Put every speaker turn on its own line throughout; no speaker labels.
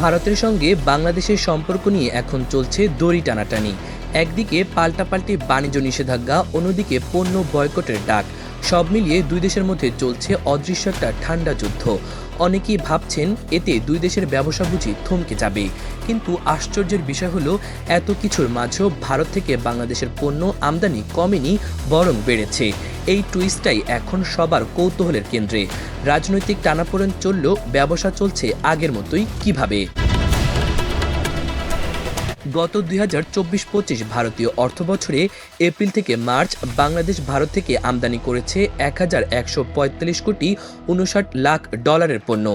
ভারতের সঙ্গে বাংলাদেশের সম্পর্ক নিয়ে এখন চলছে দড়ি টানাটানি একদিকে পাল্টাপাল্টি বাণিজ্য নিষেধাজ্ঞা অন্যদিকে পণ্য বয়কটের ডাক সব মিলিয়ে দুই দেশের মধ্যে চলছে অদৃশ্য একটা ঠান্ডা যুদ্ধ অনেকেই ভাবছেন এতে দুই দেশের ব্যবসা বুঝি থমকে যাবে কিন্তু আশ্চর্যের বিষয় হলো এত কিছুর মাঝেও ভারত থেকে বাংলাদেশের পণ্য আমদানি কমেনি বরং বেড়েছে এই টুইস্টটাই এখন সবার কৌতূহলের কেন্দ্রে রাজনৈতিক টানাপোড়েন চললেও ব্যবসা চলছে আগের মতোই কিভাবে
গত দুই হাজার চব্বিশ পঁচিশ ভারতীয় অর্থ বছরে এপ্রিল থেকে মার্চ বাংলাদেশ ভারত থেকে আমদানি করেছে এক হাজার একশো পঁয়তাল্লিশ কোটি উনষাট লাখ ডলারের পণ্য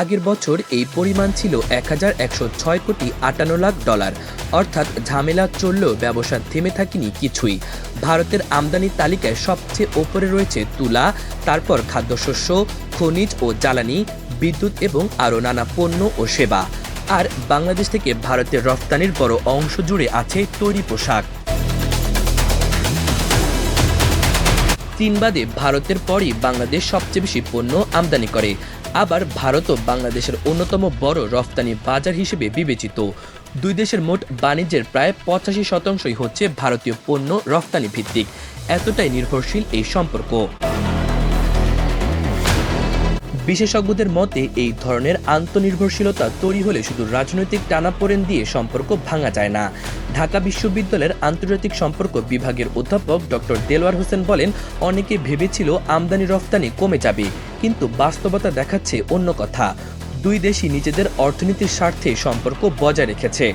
আগের বছর এই পরিমাণ ছিল এক হাজার একশো ছয় কোটি আটান্ন লাখ ডলার অর্থাৎ ঝামেলা চললেও ব্যবসা থেমে থাকেনি কিছুই ভারতের আমদানি তালিকায় সবচেয়ে ওপরে রয়েছে তুলা তারপর খাদ্যশস্য খনিজ ও জ্বালানি বিদ্যুৎ এবং আরও নানা পণ্য ও সেবা আর বাংলাদেশ থেকে ভারতের রফতানির বড় অংশ জুড়ে আছে তৈরি পোশাক চীন বাদে ভারতের পরই বাংলাদেশ সবচেয়ে বেশি পণ্য আমদানি করে আবার ভারতও বাংলাদেশের অন্যতম বড় রফতানি বাজার হিসেবে বিবেচিত দুই দেশের মোট বাণিজ্যের প্রায় পঁচাশি শতাংশই হচ্ছে ভারতীয় পণ্য রফতানি ভিত্তিক এতটাই নির্ভরশীল এই সম্পর্ক বিশেষজ্ঞদের মতে এই ধরনের আন্তনির্ভরশীলতা তৈরি হলে শুধু রাজনৈতিক টানাপোড়েন দিয়ে সম্পর্ক ভাঙা যায় না ঢাকা বিশ্ববিদ্যালয়ের আন্তর্জাতিক সম্পর্ক বিভাগের অধ্যাপক ডক্টর দেলওয়ার হোসেন বলেন অনেকে ভেবেছিল আমদানি রফতানি কমে যাবে কিন্তু বাস্তবতা দেখাচ্ছে অন্য কথা দুই দেশই নিজেদের অর্থনীতির স্বার্থে সম্পর্ক বজায় রেখেছে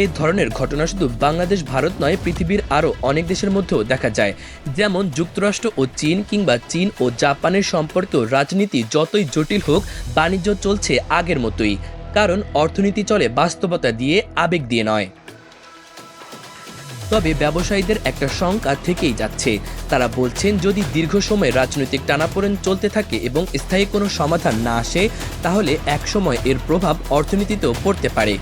এ ধরনের ঘটনা শুধু বাংলাদেশ ভারত নয় পৃথিবীর আরও অনেক দেশের মধ্যেও দেখা যায় যেমন যুক্তরাষ্ট্র ও চীন কিংবা চীন ও জাপানের সম্পর্ক রাজনীতি যতই জটিল হোক বাণিজ্য চলছে আগের মতোই কারণ অর্থনীতি চলে বাস্তবতা দিয়ে আবেগ দিয়ে নয় তবে ব্যবসায়ীদের একটা শঙ্কা থেকেই যাচ্ছে তারা বলছেন যদি দীর্ঘ সময় রাজনৈতিক টানাপোড়েন চলতে থাকে এবং স্থায়ী কোনো সমাধান না আসে তাহলে একসময় এর প্রভাব অর্থনীতিতেও পড়তে পারে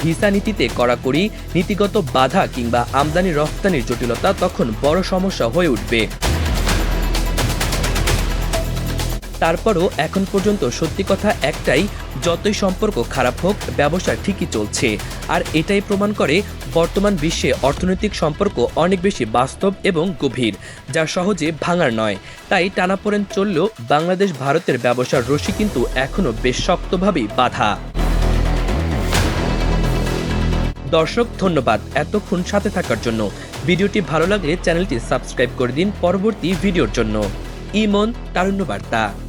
ভিসা নীতিতে কড়াকড়ি নীতিগত বাধা কিংবা আমদানি রফতানির জটিলতা তখন বড় সমস্যা হয়ে উঠবে তারপরও এখন পর্যন্ত সত্যি কথা একটাই যতই সম্পর্ক খারাপ হোক ব্যবসা ঠিকই চলছে আর এটাই প্রমাণ করে বর্তমান বিশ্বে অর্থনৈতিক সম্পর্ক অনেক বেশি বাস্তব এবং গভীর যা সহজে ভাঙার নয় তাই টানাপোড়েন চললেও বাংলাদেশ ভারতের ব্যবসার রশি কিন্তু এখনও বেশ শক্তভাবেই বাধা
দর্শক ধন্যবাদ এতক্ষণ সাথে থাকার জন্য ভিডিওটি ভালো লাগলে চ্যানেলটি সাবস্ক্রাইব করে দিন পরবর্তী ভিডিওর জন্য ইমন তারুণ্য বার্তা